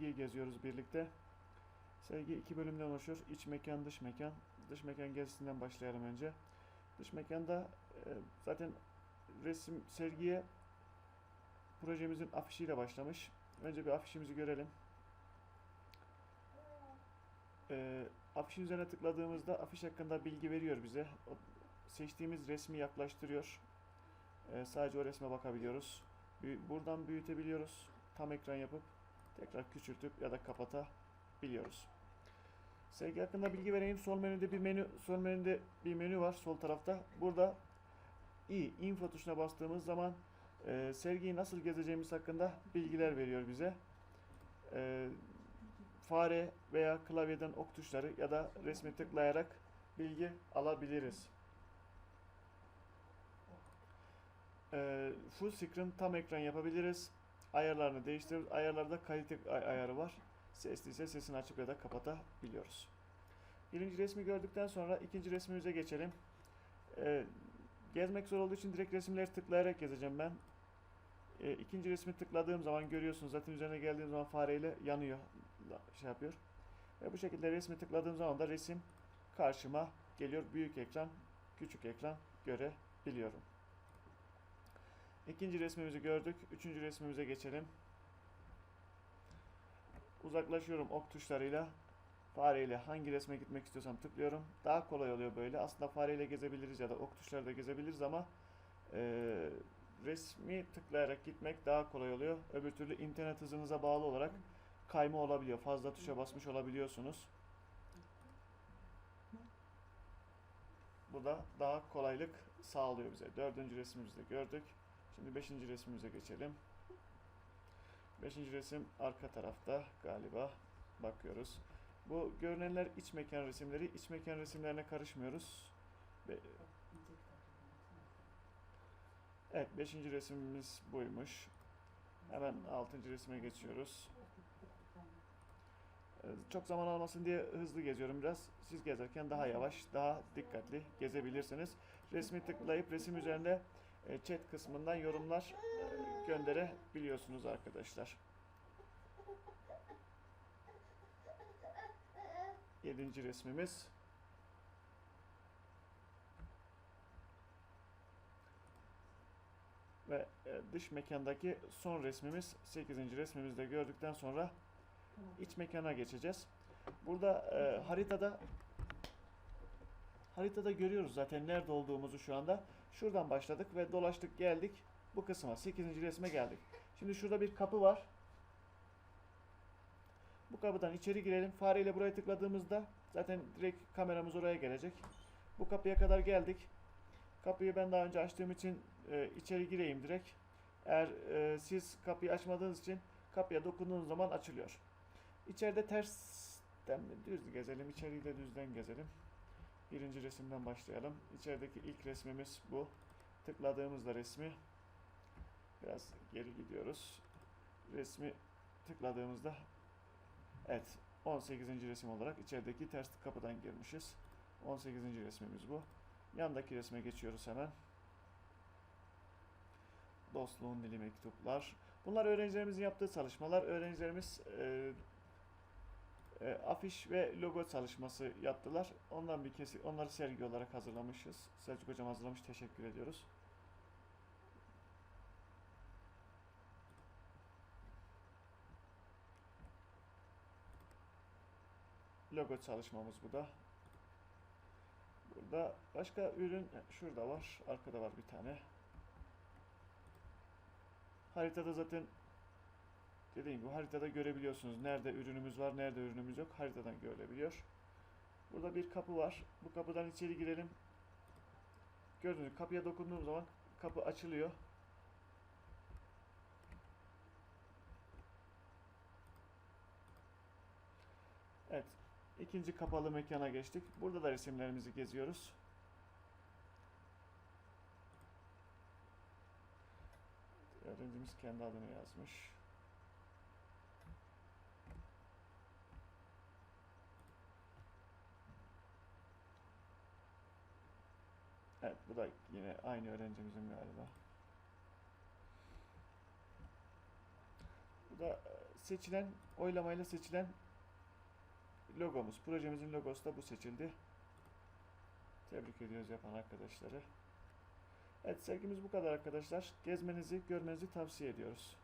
sergiyi geziyoruz birlikte. Sergi iki bölümden oluşur. İç mekan, dış mekan. Dış mekan gezisinden başlayalım önce. Dış mekanda e, zaten resim sergiye projemizin afişiyle başlamış. Önce bir afişimizi görelim. E, afişin üzerine tıkladığımızda afiş hakkında bilgi veriyor bize. O, seçtiğimiz resmi yaklaştırıyor. E, sadece o resme bakabiliyoruz. Buradan büyütebiliyoruz. Tam ekran yapıp tekrar küçültüp ya da kapatabiliyoruz. Sergi hakkında bilgi vereyim. Sol menüde bir menü, sol menüde bir menü var sol tarafta. Burada i info tuşuna bastığımız zaman e, sergiyi nasıl gezeceğimiz hakkında bilgiler veriyor bize. E, fare veya klavyeden ok tuşları ya da resmi tıklayarak bilgi alabiliriz. E, full screen tam ekran yapabiliriz. Ayarlarını değiştirip ayarlarda kalite ay- ayarı var. Sesliyse sesini açıp ya da kapatabiliyoruz. Birinci resmi gördükten sonra ikinci resmimize geçelim. Ee, gezmek zor olduğu için direkt resimleri tıklayarak gezeceğim ben. Ee, ikinci resmi tıkladığım zaman görüyorsunuz zaten üzerine geldiğim zaman fareyle yanıyor. Şey yapıyor. Ve bu şekilde resmi tıkladığım zaman da resim karşıma geliyor. Büyük ekran, küçük ekran görebiliyorum. İkinci resmimizi gördük. Üçüncü resmimize geçelim. Uzaklaşıyorum ok tuşlarıyla. Fareyle hangi resme gitmek istiyorsam tıklıyorum. Daha kolay oluyor böyle. Aslında fareyle gezebiliriz ya da ok tuşları da gezebiliriz ama e, resmi tıklayarak gitmek daha kolay oluyor. Öbür türlü internet hızınıza bağlı olarak kayma olabiliyor. Fazla tuşa basmış olabiliyorsunuz. Bu da daha kolaylık sağlıyor bize. Dördüncü resmimizi de gördük. Şimdi beşinci resmimize geçelim. Beşinci resim arka tarafta galiba. Bakıyoruz. Bu görünenler iç mekan resimleri. İç mekan resimlerine karışmıyoruz. Be- evet, beşinci resimimiz buymuş. Hemen altıncı resime geçiyoruz. Ee, Çok zaman almasın diye hızlı geziyorum biraz. Siz gezerken daha yavaş, daha dikkatli gezebilirsiniz. Resmi tıklayıp resim üzerinde chat kısmından yorumlar e, gönderebiliyorsunuz arkadaşlar. Yedinci resmimiz. Ve e, dış mekandaki son resmimiz 8. resmimizi de gördükten sonra iç mekana geçeceğiz. Burada e, haritada haritada görüyoruz zaten nerede olduğumuzu şu anda. Şuradan başladık ve dolaştık geldik bu kısma 8. resme geldik. Şimdi şurada bir kapı var. Bu kapıdan içeri girelim. Fareyle buraya tıkladığımızda zaten direkt kameramız oraya gelecek. Bu kapıya kadar geldik. Kapıyı ben daha önce açtığım için e, içeri gireyim direkt. Eğer e, siz kapıyı açmadığınız için kapıya dokunduğunuz zaman açılıyor. İçeride tersten mi düz gezelim, içeriği de düzden gezelim. Birinci resimden başlayalım. İçerideki ilk resmimiz bu. Tıkladığımızda resmi biraz geri gidiyoruz. Resmi tıkladığımızda evet 18. resim olarak içerideki ters kapıdan girmişiz. 18. resmimiz bu. Yandaki resme geçiyoruz hemen. Dostluğun dili mektuplar. Bunlar öğrencilerimizin yaptığı çalışmalar. Öğrencilerimiz e, e, afiş ve logo çalışması yaptılar. Ondan bir kesi, onları sergi olarak hazırlamışız. Selçuk hocam hazırlamış. Teşekkür ediyoruz. Logo çalışmamız bu da. Burada başka ürün şurada var. Arkada var bir tane. Haritada zaten dediğim gibi haritada görebiliyorsunuz. Nerede ürünümüz var, nerede ürünümüz yok. Haritadan görülebiliyor. Burada bir kapı var. Bu kapıdan içeri girelim. Gördüğünüz gibi kapıya dokunduğum zaman kapı açılıyor. Evet. ikinci kapalı mekana geçtik. Burada da resimlerimizi geziyoruz. Öğrencimiz kendi adını yazmış. Evet bu da yine aynı öğrencimizin galiba. Bu da e, seçilen, oylamayla seçilen logomuz. Projemizin logosu da bu seçildi. Tebrik ediyoruz yapan arkadaşları. Evet sergimiz bu kadar arkadaşlar. Gezmenizi, görmenizi tavsiye ediyoruz.